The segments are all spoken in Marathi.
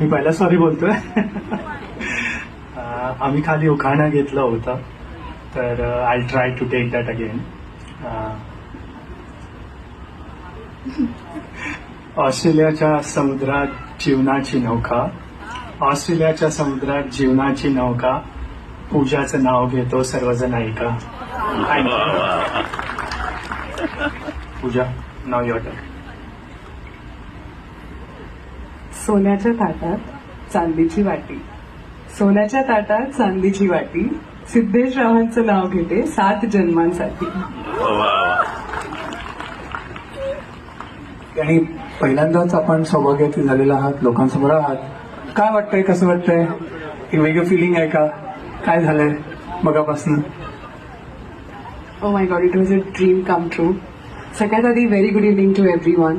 मी पहिला सॉरी बोलतोय. आम्ही खाली उखाणा घेतलं होतं. तर I try to take that again ऑस्ट्रेलियाच्या समुद्रात जीवनाची नौका. ऑस्ट्रेलियाच्या समुद्रात जीवनाची नौका. पूजाचं नाव घेतो सर्वजण ऐका. पूजा नाव युअर सोन्याच्या ताटात चांदीची वाटी. सोन्याच्या ताटात चांदीची वाटी. सिद्धेश रावांचं नाव घेते सात जन्मांसाठी. आणि पहिल्यांदाच आपण सौभाग्याची झालेला आहात लोकांसमोर आहात. काय वाटतंय कसं वाटतंय? एक वेगळं फिलिंग आहे का? काय झालंय मगापासून? ओ my God it was a dream come true सगळ्यात आधी very good evening to everyone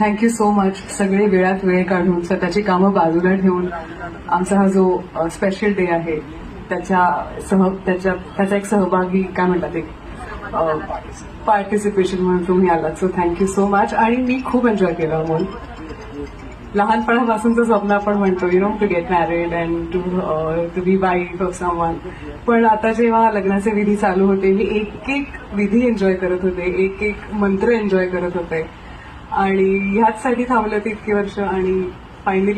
thank you so much सगळे वेळात वेळ काढून स्वतःची कामं बाजूला ठेवून आमचा हा जो स्पेशल डे आहे त्याच्या सह त्याच्या त्याचा एक सहभागी काय म्हणतात एक पार्टिसिपेशन म्हणून तुम्ही आलात. सो थँक्यू सो मच आणि मी खूप एन्जॉय केला म्हणून लहानपणापासूनचं स्वप्न आपण म्हणतो you know to get married and to to be wife of someone पण आता जेव्हा लग्नाचे विधी चालू होते मी एक एक विधी एन्जॉय करत होते एक एक मंत्र एन्जॉय करत होते. आणि ह्याचसाठी थांबले होते इतकी वर्ष आणि फायनली